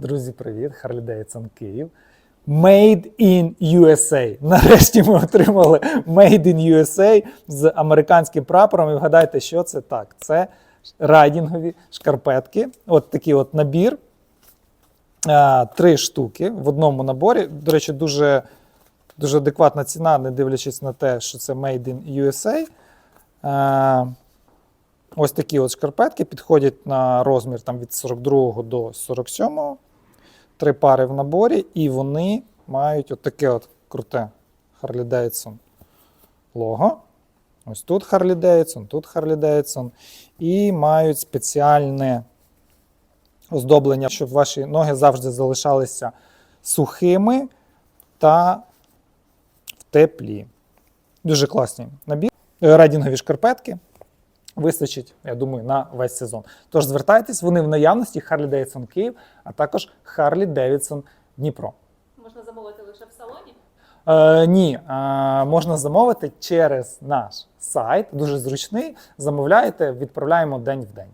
Друзі, привіт! Harley Davidson Київ. Made in USA. Нарешті ми отримали Made in USA з американським прапором. І вгадайте, що це так. Це райдінгові шкарпетки. От такий от набір. Три штуки в одному наборі. До речі, дуже, дуже адекватна ціна, не дивлячись на те, що це Made in USA. Ось такі от шкарпетки підходять на розмір там, від 42 до 47. Три пари в наборі, і вони мають от таке от круте Harley Davidson лого. Ось тут Harley Davidson, тут Harley Davidson. І мають спеціальне оздоблення, щоб ваші ноги завжди залишалися сухими та в теплі. Дуже класні набір. Райдінгові шкарпетки. Вистачить, я думаю, на весь сезон. Тож звертайтесь, вони в наявності Харлі Девідсон Київ, а також Харлі Девідсон Дніпро. Можна замовити лише в салоні. Е, ні, е, можна замовити через наш сайт, дуже зручний. Замовляєте, відправляємо день в день.